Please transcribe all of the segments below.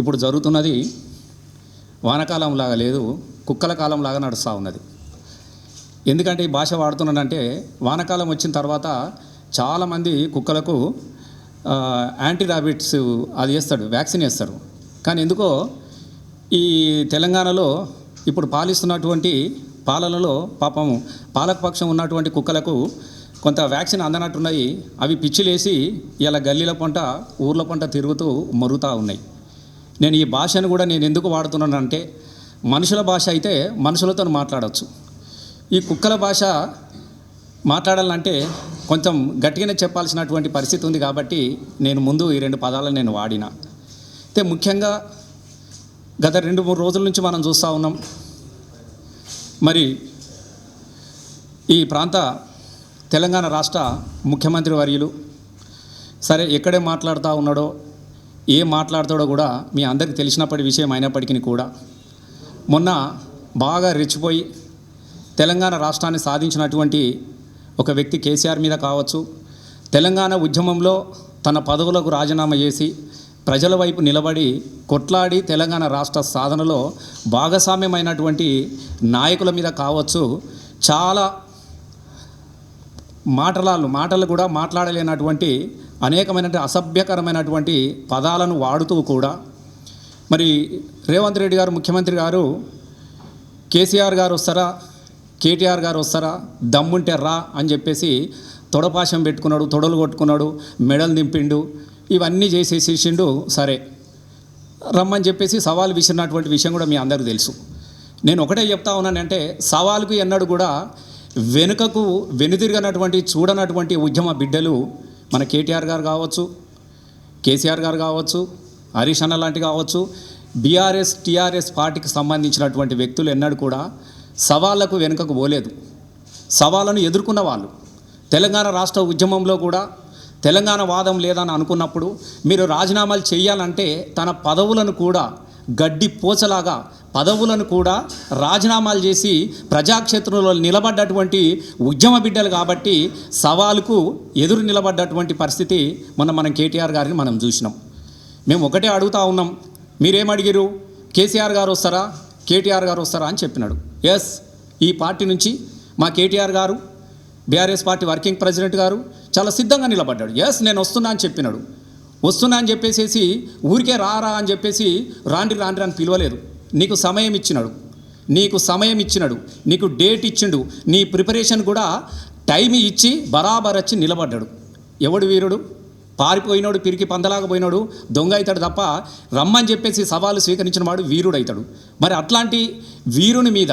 ఇప్పుడు జరుగుతున్నది వానకాలం లాగా లేదు కుక్కల కాలం లాగా నడుస్తూ ఉన్నది. ఎందుకంటే ఈ భాష వాడుతున్నానంటే వానకాలం వచ్చిన తర్వాత చాలామంది కుక్కలకు యాంటీ రాబిట్స్ అది వేస్తాడు వ్యాక్సిన్ వేస్తారు కానీ ఎందుకో ఈ తెలంగాణలో ఇప్పుడు పాలిస్తున్నటువంటి పాలనలో పాపం పాలకపక్షం ఉన్నటువంటి కుక్కలకు కొంత వ్యాక్సిన్ అందనట్టున్నాయి. అవి పిచ్చిలేసి ఇలా గల్లీల పంట ఊర్ల పంట తిరుగుతూ మరుగుతూ ఉన్నాయి. నేను ఈ భాషను కూడా నేను ఎందుకు వాడుతున్నానంటే మనుషుల భాష అయితే మనుషులతో మాట్లాడవచ్చు ఈ కుక్కల భాష మాట్లాడాలంటే కొంచెం గట్టిగానే చెప్పాల్సినటువంటి పరిస్థితి ఉంది కాబట్టి నేను ముందు ఈ రెండు పదాలను నేను వాడిన. అయితే ముఖ్యంగా గత రెండు మూడు రోజుల నుంచి మనం చూస్తూ ఉన్నాం. మరి ఈ ప్రాంత తెలంగాణ రాష్ట్ర ముఖ్యమంత్రి వర్యులు సరే ఎక్కడే మాట్లాడుతూ ఉన్నాడో ఏ మాట్లాడతాడో కూడా మీ అందరికి తెలిసినప్పటి విషయం అయినప్పటికీ కూడా మొన్న బాగా రెచ్చిపోయి తెలంగాణ రాష్ట్రాన్ని సాధించినటువంటి ఒక వ్యక్తి కేసీఆర్ మీద కావచ్చు తెలంగాణ ఉద్యమంలో తన పదవులకు రాజీనామా చేసి ప్రజల వైపు నిలబడి కొట్లాడి తెలంగాణ రాష్ట్ర సాధనలో భాగస్వామ్యమైనటువంటి నాయకుల మీద కావచ్చు చాలా మాటలాలు మాటలు కూడా మాట్లాడలేనటువంటి అనేకమైన అసభ్యకరమైనటువంటి పదాలను వాడుతూ కూడా మరి రేవంత్ రెడ్డి గారు ముఖ్యమంత్రి గారు కేసీఆర్ గారు వస్తారా కేటీఆర్ గారు వస్తారా దమ్ముంటే రా అని చెప్పేసి తొడపాశం పెట్టుకున్నాడు తొడలు కొట్టుకున్నాడు మెడలు దింపిండు ఇవన్నీ చేసేసేసిండు సరే. రమ్మని చెప్పేసి సవాల్ విసిరినటువంటి విషయం కూడా మీ అందరికీ తెలుసు. నేను ఒకటే చెప్తా ఉన్నానంటే సవాల్కు ఎన్నడూ కూడా వెనుకకు వెనుదిరిగినటువంటి చూడనటువంటి ఉద్యమ బిడ్డలు మన కేటీఆర్ గారు కావచ్చు కేసీఆర్ గారు కావచ్చు హరీష్ అన్న లాంటి కావచ్చు బీఆర్ఎస్ టీఆర్ఎస్ పార్టీకి సంబంధించినటువంటి వ్యక్తులు ఎన్నడూ కూడా సవాళ్ళకు వెనుకకు పోలేదు. సవాళ్ళను ఎదుర్కొన్న వాళ్ళు. తెలంగాణ రాష్ట్ర ఉద్యమంలో కూడా తెలంగాణ వాదం లేదని అనుకున్నప్పుడు మీరు రాజీనామాలు చేయాలంటే తన పదవులను కూడా గడ్డి పోచలాగా పదవులను కూడా రాజీనామాలు చేసి ప్రజాక్షేత్రంలో నిలబడ్డటువంటి ఉద్యమ బిడ్డలు కాబట్టి సవాలుకు ఎదురు నిలబడ్డటువంటి పరిస్థితి మొన్న మనం కేటీఆర్ గారిని మనం చూసినాం. మేము ఒకటే అడుగుతా ఉన్నాం మీరేం అడిగారు కేసీఆర్ గారు వస్తారా? కేటీఆర్ గారు వస్తారా? అని చెప్పినాడు. ఎస్ ఈ పార్టీ నుంచి మా కేటీఆర్ గారు బీఆర్ఎస్ పార్టీ వర్కింగ్ ప్రెసిడెంట్ గారు చాలా సిద్ధంగా నిలబడ్డాడు. ఎస్ నేను వస్తున్నా అని చెప్పినాడు. వస్తున్నా అని చెప్పేసేసి ఊరికే రారా అని చెప్పేసి రాండి రాండి అని పిలవలేదు. నీకు సమయం ఇచ్చినాడు. నీకు సమయం ఇచ్చినాడు. నీకు డేట్ ఇచ్చిండు. నీ ప్రిపరేషన్ కూడా టైం ఇచ్చి బరాబర్ వచ్చి నిలబడ్డాడు. ఎవడు వీరుడు? పారిపోయినోడు పిరికి పందలాగపోయినాడు దొంగ అవుతాడు తప్ప రమ్మని చెప్పేసి సవాలు స్వీకరించిన వాడు వీరుడు అవుతాడు మరి అట్లాంటి వీరుని మీద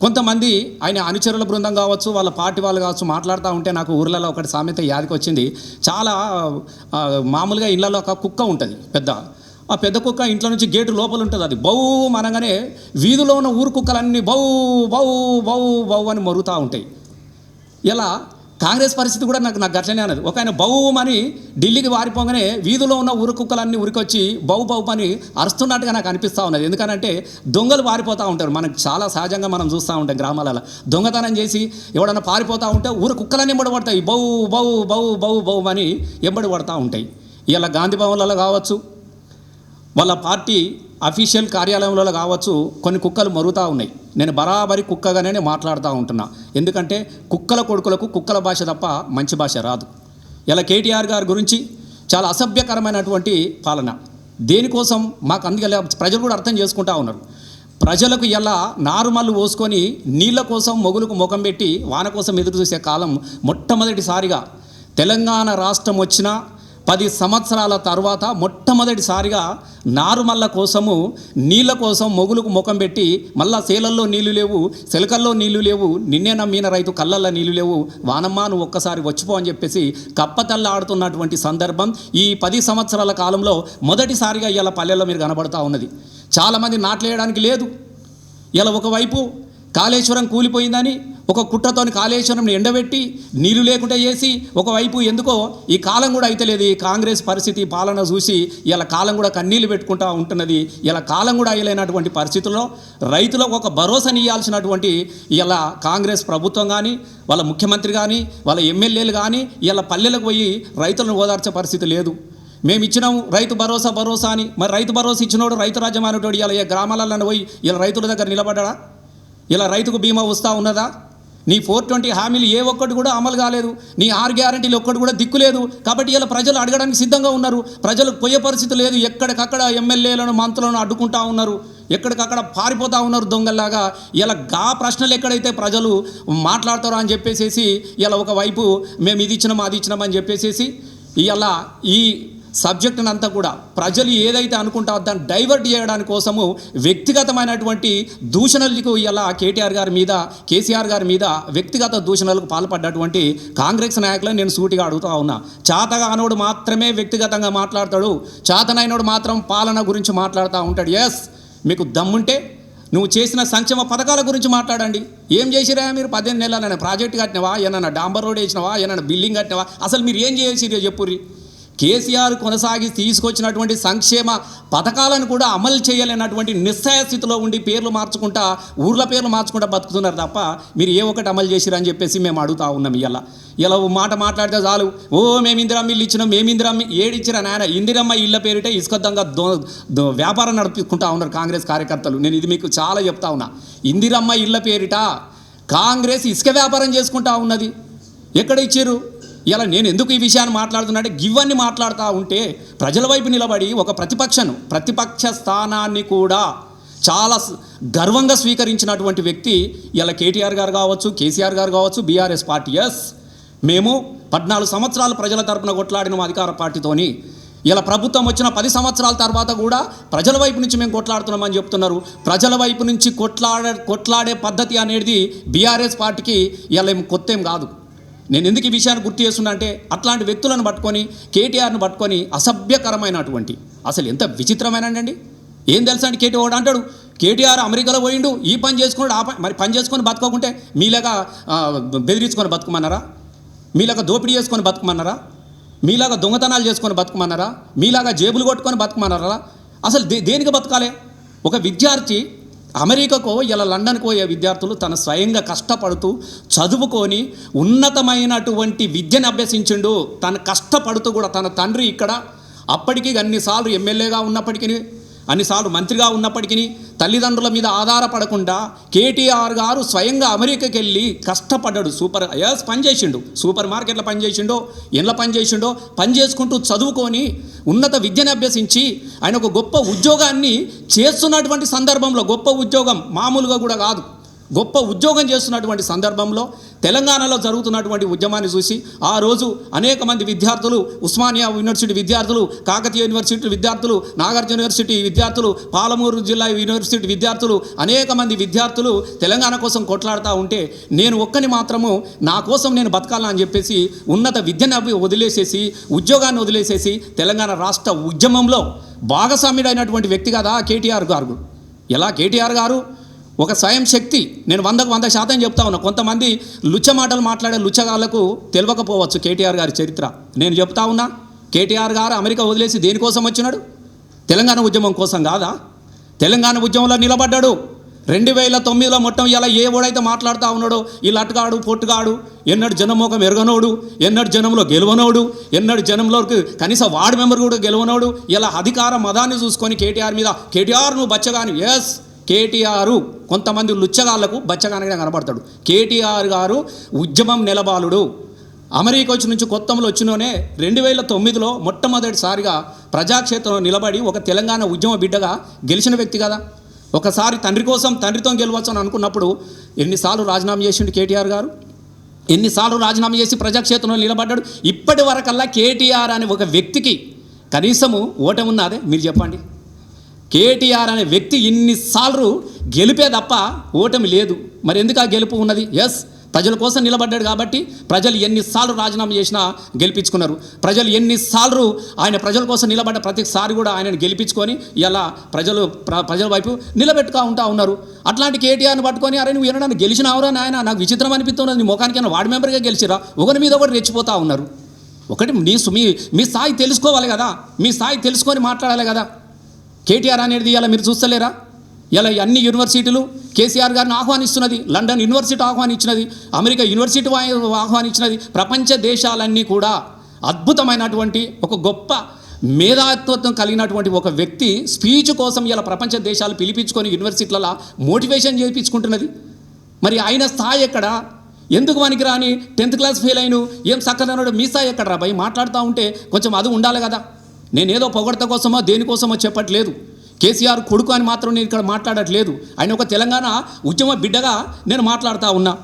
కొంతమంది ఆయన అనుచరుల బృందం కావచ్చు వాళ్ళ పార్టీ వాళ్ళు కావచ్చు మాట్లాడుతూ ఉంటే నాకు ఊర్లలో ఒకటి సామెత యాదికి వచ్చింది. చాలా మామూలుగా ఇళ్ళలో ఒక కుక్క ఉంటుంది పెద్ద. ఆ పెద్ద కుక్క ఇంట్లో నుంచి గేటు లోపల ఉంటుంది అది. బౌ అనగానే వీధిలో ఉన్న ఊరు కుక్కలన్నీ బౌ బౌ బౌ బౌ అని మరుగుతూ ఉంటాయి. ఇలా కాంగ్రెస్ పరిస్థితి కూడా నాకు నాకు గట్లనే అన్నది ఒక ఆయన బహుమని ఢిల్లీకి వారిపోగానే వీధిలో ఉన్న ఊరు కుక్కలన్నీ ఉరికొచ్చి బహు బౌ అని అరుస్తున్నట్టుగా నాకు అనిపిస్తూ ఉన్నది. ఎందుకనంటే దొంగలు పారిపోతూ ఉంటారు. మనకు చాలా సహజంగా మనం చూస్తూ ఉంటాం గ్రామాలలో. దొంగతనం చేసి ఎవడన్నా పారిపోతూ ఉంటే ఊరు కుక్కలన్నీ ఎంబడి పడతాయి బహు బహు బహు బహు బౌ అని ఎంబడి పడతా ఉంటాయి. ఇలా గాంధీ భవన్లలో కావచ్చు వాళ్ళ పార్టీ అఫీషియల్ కార్యాలయంలో కావచ్చు కొన్ని కుక్కలు మరుగుతూ ఉన్నాయి. నేను బరాబరి కుక్కగానే మాట్లాడుతూ ఉంటున్నా. ఎందుకంటే కుక్కల కొడుకులకు కుక్కల భాష తప్ప మంచి భాష రాదు. ఇలా కేటీఆర్ గారి గురించి చాలా అసభ్యకరమైనటువంటి పాలన. దేనికోసం మాకు అందుకే ప్రజలు కూడా అర్థం చేసుకుంటా ఉన్నారు. ప్రజలకు ఎలా నారుమల్లు పోసుకొని నీళ్ళ కోసం మొగులకు ముఖం పెట్టి వాన కోసం ఎదురు చూసే కాలం మొట్టమొదటిసారిగా తెలంగాణ రాష్ట్రం వచ్చినా పది సంవత్సరాల తర్వాత మొట్టమొదటిసారిగా నారుమల్ల కోసము నీళ్ళ కోసం మొగులకు ముఖం పెట్టి మళ్ళా సేలల్లో నీళ్ళు లేవు సెలకల్లో నీళ్ళు లేవు నిన్నే నమ్మిన రైతు కళ్ళల్లో నీళ్ళు లేవు వానమ్మా నువ్వు ఒక్కసారి వచ్చిపో అని చెప్పేసి కప్పతల్ల ఆడుతున్నటువంటి సందర్భం ఈ పది సంవత్సరాల కాలంలో మొదటిసారిగా ఇలా పల్లెల్లో మీరు కనబడుతూ ఉన్నది. చాలామంది నాట్లేయడానికి లేదు. ఇలా ఒకవైపు కాళేశ్వరం కూలిపోయిందని ఒక కుట్రతోని కాళేశ్వరంని ఎండబెట్టి నీళ్ళు లేకుండా చేసి ఒకవైపు ఎందుకో ఈ కాలం కూడా అయితలేదు ఈ కాంగ్రెస్ పరిస్థితి పాలన చూసి ఇలా కాలం కూడా కన్నీళ్ళు పెట్టుకుంటా ఉంటున్నది. ఇలా కాలం కూడా అయ్యలేనటువంటి పరిస్థితుల్లో రైతులకు ఒక భరోసాని ఇవ్వాల్సినటువంటి ఇలా కాంగ్రెస్ ప్రభుత్వం కానీ వాళ్ళ ముఖ్యమంత్రి కానీ వాళ్ళ ఎమ్మెల్యేలు కానీ ఇలా పల్లెలకు పోయి రైతులను ఓదార్చే పరిస్థితి లేదు. మేము ఇచ్చినాము రైతు భరోసా భరోసా అని. మరి రైతు భరోసా ఇచ్చినోడు రైతు రాజ్యం అనేటోడు ఇలా ఏ గ్రామాలలో పోయి ఇలా రైతుల దగ్గర నిలబడ్డా ఇలా రైతుకు బీమా వస్తూ ఉన్నదా? నీ ఫోర్ ట్వంటీ హామీలు ఏ ఒక్కటి కూడా అమలు కాలేదు. నీ ఆరు గ్యారంటీలు ఒక్కటి కూడా దిక్కు లేదు. కాబట్టి ఇలా ప్రజలు అడగడానికి సిద్ధంగా ఉన్నారు. ప్రజలకు పోయే పరిస్థితి లేదు. ఎక్కడికక్కడ ఎమ్మెల్యేలను మంత్రులను అడ్డుకుంటా ఉన్నారు. ఎక్కడికక్కడ పారిపోతూ ఉన్నారు దొంగల్లాగా. ఇలా గా ప్రశ్నలు ఎక్కడైతే ప్రజలు మాట్లాడతారో అని చెప్పేసేసి ఇలా ఒకవైపు మేము ఇది ఇచ్చినాం అది ఇచ్చినాం అని చెప్పేసేసి ఇలా ఈ సబ్జెక్టును అంతా కూడా ప్రజలు ఏదైతే అనుకుంటారో దాన్ని డైవర్ట్ చేయడాని కోసము వ్యక్తిగతమైనటువంటి దూషణలకు ఇలా కేటీఆర్ గారి మీద కేసీఆర్ గారి మీద వ్యక్తిగత దూషణలకు పాల్పడ్డటువంటి కాంగ్రెస్ నాయకులను నేను సూటిగా అడుగుతా ఉన్నా. చాతగానోడు మాత్రమే వ్యక్తిగతంగా మాట్లాడతాడు. చాతనైనోడు మాత్రం పాలన గురించి మాట్లాడుతూ ఉంటాడు. ఎస్ మీకు దమ్ముంటే నువ్వు చేసిన సంక్షేమ పథకాల గురించి మాట్లాడండి. ఏం చేసిరా మీరు? పద్దెనిమిది నెలలైనా ప్రాజెక్ట్ కట్టినవా? ఏమన్నా డాంబర్ రోడ్ వేసినవా? ఏమైనా బిల్డింగ్ కట్టినవా? అసలు మీరు ఏం చేసిరో చెప్పుర్రి. కేసీఆర్ కొనసాగి తీసుకొచ్చినటువంటి సంక్షేమ పథకాలను కూడా అమలు చేయలేనటువంటి నిస్సాయ స్థితిలో ఉండి పేర్లు మార్చుకుంటా ఊర్ల పేర్లు మార్చుకుంటా బతుకుతున్నారు తప్ప మీరు ఏ ఒక్కటి అమలు చేసిరని చెప్పేసి మేము అడుగుతా ఉన్నాం ఇలా ఇలా మాట మాట్లాడితే చాలు. ఓ మేము ఇందిరమ్మ ఇల్లు ఇచ్చినాం మేము ఇందిరమ్మ ఏడిచ్చిరా నాయన. ఇందిరమ్మ ఇళ్ళ పేరిట ఇసుకద్దంగా దో వ్యాపారం నడిపించుకుంటా ఉన్నారు కాంగ్రెస్ కార్యకర్తలు. నేను ఇది మీకు చాలా చెప్తా ఉన్నా. ఇందిరమ్మ ఇళ్ళ పేరిట కాంగ్రెస్ ఇసుక వ్యాపారం చేసుకుంటా ఉన్నది. ఎక్కడ ఇచ్చారు ఇలా నేను ఎందుకు ఈ విషయాన్ని మాట్లాడుతున్నా అంటే గివన్నీ మాట్లాడుతూ ఉంటే ప్రజల వైపు నిలబడి ఒక ప్రతిపక్షను ప్రతిపక్ష స్థానాన్ని కూడా చాలా గర్వంగా స్వీకరించినటువంటి వ్యక్తి ఇలా కేటీఆర్ గారు కావచ్చు కేసీఆర్ గారు కావచ్చు బీఆర్ఎస్ పార్టీ ఎస్. మేము పద్నాలుగు సంవత్సరాలు ప్రజల తరపున కొట్లాడిన అధికార పార్టీతోని. ఇలా ప్రభుత్వం వచ్చిన పది సంవత్సరాల తర్వాత కూడా ప్రజల వైపు నుంచి మేము కొట్లాడుతున్నామని చెప్తున్నారు. ప్రజల వైపు నుంచి కొట్లాడే కొట్లాడే పద్ధతి అనేది బీఆర్ఎస్ పార్టీకి ఇలా ఏం కొత్త ఏం కాదు. నేను ఎందుకు ఈ విషయాన్ని గుర్తు చేస్తున్నా అంటే అట్లాంటి వ్యక్తులను పట్టుకొని కేటీఆర్ను పట్టుకొని అసభ్యకరమైనటువంటి అసలు ఎంత విచిత్రమైనండి ఏం తెలుసా అండి కేటీఆర్ అంటాడు కేటీఆర్ అమెరికాలో పోయిండు ఈ పని చేసుకున్నాడు ఆ పని మరి పని చేసుకొని బతకోకుంటే మీలాగా బెదిరించుకొని బతుకమన్నారా? మీలాగా దోపిడీ చేసుకొని బతుకమన్నారా? మీలాగా దొంగతనాలు చేసుకొని బతుకమన్నారా? మీలాగా జేబులు కొట్టుకొని బతుకమన్నారా? అసలు దే దేనికి బతకాలి? ఒక విద్యార్థి అమెరికాకో ఇలా లండన్కో పోయే విద్యార్థులు తన స్వయంగా కష్టపడుతూ చదువుకొని ఉన్నతమైనటువంటి విద్యను అభ్యసించిండు. తను కష్టపడుతూ కూడా తన తండ్రి ఇక్కడ అప్పటికి అన్నిసార్లు ఎమ్మెల్యేగా ఉన్నప్పటికీ అన్నిసార్లు మంత్రిగా ఉన్నప్పటికీ తల్లిదండ్రుల మీద ఆధారపడకుండా కేటీఆర్ గారు స్వయంగా అమెరికాకి వెళ్ళి కష్టపడ్డాడు. సూపర్ ఎస్ పని చేసిండు సూపర్ మార్కెట్లో పనిచేసిండో ఎండ్ల పని చేసిండో పని చేసుకుంటూ చదువుకొని ఉన్నత విద్యను అభ్యసించి ఆయన ఒక గొప్ప ఉద్యోగాన్ని చేస్తున్నటువంటి సందర్భంలో గొప్ప ఉద్యోగం మామూలుగా కూడా కాదు. గొప్ప ఉద్యోగం చేస్తున్నటువంటి సందర్భంలో తెలంగాణలో జరుగుతున్నటువంటి ఉద్యమాన్ని చూసి ఆ రోజు అనేక మంది విద్యార్థులు ఉస్మానియా యూనివర్సిటీ విద్యార్థులు కాకతీయ యూనివర్సిటీ విద్యార్థులు నాగార్జున యూనివర్సిటీ విద్యార్థులు పాలమూరు జిల్లా యూనివర్సిటీ విద్యార్థులు అనేక మంది విద్యార్థులు తెలంగాణ కోసం కొట్లాడుతూ ఉంటే నేను ఒక్కని మాత్రము నా కోసం నేను బతకాలని అని చెప్పేసి ఉన్నత విద్యను వదిలేసేసి ఉద్యోగాన్ని వదిలేసేసి తెలంగాణ రాష్ట్ర ఉద్యమంలో భాగస్వామ్యుడైనటువంటి వ్యక్తి కదా కేటీఆర్ గారు. ఎలా కేటీఆర్ గారు? ఒక స్వయం శక్తి. నేను వందకు వంద శాతం చెప్తా ఉన్నా. కొంతమంది లుచ్చ మాటలు మాట్లాడే లుచ్చగాళ్ళకు తెలియకపోవచ్చు కేటీఆర్ గారి చరిత్ర. నేను చెప్తా ఉన్నా కేటీఆర్ గారు అమెరికా వదిలేసి దేనికోసం వచ్చినాడు? తెలంగాణ ఉద్యమం కోసం కాదా? తెలంగాణ ఉద్యమంలో నిలబడ్డాడు. రెండు వేల తొమ్మిదిలో మొత్తం ఇలా ఏ ఓడైతే మాట్లాడుతూ ఉన్నాడో ఈ లట్టుగాడు పొట్టుగాడు ఎన్నడు జనమోకం ఎరగనోడు ఎన్నడు జనంలో గెలవనోడు ఎన్నడు జనంలోకి కనీసం వార్డు మెంబర్ కూడా గెలవనోడు ఇలా అధికార మదాన్ని చూసుకొని కేటీఆర్ మీద కేటీఆర్ నువ్వు బచ్చగాని ఎస్ కేటీఆర్ కొంతమంది లుచ్చగాళ్ళకు బచ్చగానిగా కనబడతాడు కేటీఆర్ గారు ఉద్యమం నిలబాలుడు. అమెరికా వచ్చి నుంచి కొత్తంలో వచ్చినోనే రెండు వేల తొమ్మిదిలో మొట్టమొదటిసారిగా ప్రజాక్షేత్రంలో నిలబడి ఒక తెలంగాణ ఉద్యమ బిడ్డగా గెలిచిన వ్యక్తి కదా. ఒకసారి తండ్రి కోసం తండ్రితో గెలవచ్చు అని అనుకున్నప్పుడు ఎన్నిసార్లు రాజీనామా చేసిండు కేటీఆర్ గారు? ఎన్నిసార్లు రాజీనామా చేసి ప్రజాక్షేత్రంలో నిలబడ్డాడు? ఇప్పటి వరకల్లా కేటీఆర్ అనే ఒక వ్యక్తికి కనీసము ఓటమి ఉన్నదే మీరు చెప్పండి. కేటీఆర్ అనే వ్యక్తి ఇన్నిసార్లు గెలిపే తప్ప ఓటమి లేదు. మరి ఎందుకు ఆ గెలుపు ఉన్నది? ఎస్ ప్రజల కోసం నిలబడ్డాడు కాబట్టి ప్రజలు ఎన్నిసార్లు రాజీనామా చేసినా గెలిపించుకున్నారు. ప్రజలు ఎన్నిసార్లు ఆయన ప్రజల కోసం నిలబడ్డ ప్రతిసారి కూడా ఆయనను గెలిపించుకొని ఇలా ప్రజలు ప్ర- ప్రజల వైపు నిలబెట్టుకు ఉంటా ఉన్నారు. అట్లాంటి కేటీఆర్ని పట్టుకొని అరే నువ్వు వినడానికి గెలిచినావురా నాయన? నాకు విచిత్రం అనిపిస్తున్నది నీ ముఖానికైనా వార్డు మెంబర్గా గెలిచిరా? ఒకరి మీద ఒకటి రెచ్చిపోతూ ఉన్నారు. ఒకటి నీ సు- మీ మీ స్థాయి తెలుసుకోవాలి కదా? మీ స్థాయి తెలుసుకొని మాట్లాడాలి కదా? కేటీఆర్ అనేది ఇలా మీరు చూస్తలేరా? ఇలా అన్ని యూనివర్సిటీలు కేసీఆర్ గారిని ఆహ్వానిస్తున్నది లండన్ యూనివర్సిటీ ఆహ్వానించినది అమెరికా యూనివర్సిటీ ఆహ్వానించినది ప్రపంచ దేశాలన్నీ కూడా అద్భుతమైనటువంటి ఒక గొప్ప మేధాత్వత్వం కలిగినటువంటి ఒక వ్యక్తి స్పీచ్ కోసం ఇలా ప్రపంచ దేశాలు పిలిపించుకొని యూనివర్సిటీలలో మోటివేషన్ చేయించుకుంటున్నది మరి ఆయన స్థాయి ఎక్కడ? ఎందుకు మనకి రాని టెన్త్ క్లాస్ ఫెయిల్ అయిన? ఏం సక్కదనడు మీ స్థాయి ఎక్కడ రా భయ్ మాట్లాడుతూ ఉంటే కొంచెం అది ఉండాలి కదా. నేనేదో పొగడత కోసమో దేనికోసమో చెప్పట్లేదు. కేసీఆర్ కొడుకు అని మాత్రం నేను ఇక్కడ మాట్లాడట్లేదు. ఆయన ఒక తెలంగాణ ఉద్యమ బిడ్డగా నేను మాట్లాడుతూ ఉన్నా.